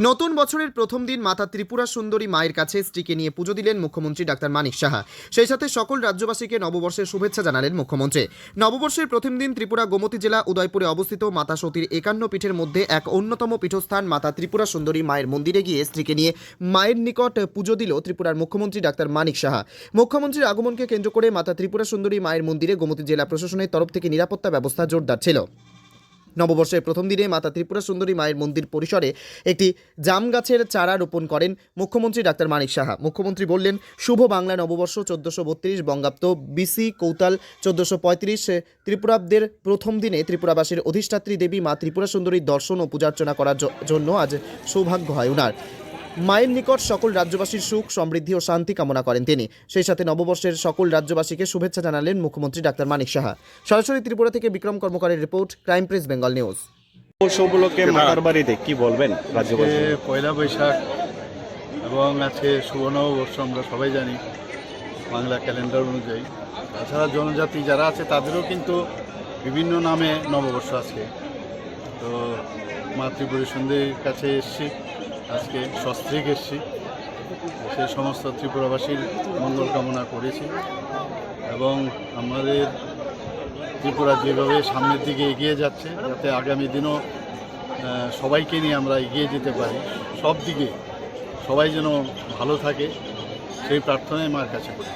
নতুন বছরের প্রথম দিন মাতা ত্রিপুরা সুন্দরী মায়ের কাছে স্ত্রীকে নিয়ে পুজো দিলেন মুখ্যমন্ত্রী ডাক্তার মানিক সাহা। সেই সাথে সকল রাজ্যবাসীকে নববর্ষের শুভেচ্ছা জানালেন মুখ্যমন্ত্রী। নববর্ষের প্রথম দিন ত্রিপুরা গোমতী জেলা উদয়পুরে অবস্থিত মাতা সতীর একান্ন পীঠের মধ্যে এক অন্যতম পীঠস্থান মাতা ত্রিপুরা সুন্দরী মায়ের মন্দিরে গিয়ে স্ত্রীকে নিয়ে মায়ের নিকট পুজো দিল ত্রিপুরার মুখ্যমন্ত্রী ডাক্তার মানিক সাহা। মুখ্যমন্ত্রীর আগমনকে কেন্দ্র করে মাতা ত্রিপুরা সুন্দরী মায়ের মন্দিরে গোমতী জেলা প্রশাসনের তরফ থেকে নিরাপত্তা ব্যবস্থা জোরদার ছিল। নববর্ষের প্রথম দিনে মাতা ত্রিপুরা সুন্দরী মায়ের মন্দির পরিসরে একটি জাম গাছের চারা রোপণ করেন মুখ্যমন্ত্রী ডাক্তার মানিক সাহা। মুখ্যমন্ত্রী বললেন, শুভ বাংলা নববর্ষ চোদ্দোশো বত্রিশ বঙ্গাব্দ বিসি কৌতাল চোদ্দোশো পঁয়ত্রিশ ত্রিপুরাব্দের প্রথম দিনে ত্রিপুরাবাসীর অধিষ্ঠাত্রী দেবী মা ত্রিপুরা সুন্দরীর দর্শন ও পূজার্চনা করার জন্য আজ সৌভাগ্য হয় উনার। মায়ের নিকট সকল রাজ্যবাসীর সুখ সমৃদ্ধি ও শান্তি কামনা করেন তিনি। সেই সাথে নববর্ষের সকল রাজ্যবাসীকে শুভেচ্ছা জানালেন মুখ্যমন্ত্রী ডাক্তার মানিক সাহা। সরাসরি ত্রিপুরা থেকে Bikram কর্মকারের report crime press Bengal news. পৌষ উপলক্ষে মাতার বাড়িতে কি বলবেন রাজ্যবাসী? পয়লা বৈশাখ এবং আজকে শুভ নববর্ষ আমরা সবাই জানি বাংলা ক্যালেন্ডার অনুযায়ী। তাছাড়া জনজাতি যারা আছে তাদেরও কিন্তু বিভিন্ন নামে নববর্ষ আছে তো মাতৃপুরী সুন্দরীর কাছে এসছি। আজকে সস্ত্রীক এসছি। সে সমস্ত ত্রিপুরাবাসীর মঙ্গল কামনা করেছি এবং আমাদের ত্রিপুরা যেভাবে সামনের দিকে এগিয়ে যাচ্ছে, যাতে আগামী দিনও সবাইকে নিয়ে আমরা এগিয়ে যেতে পারি। সব দিকে সবাই যেন ভালো থাকে, সেই প্রার্থনাই আমার কাছে। করি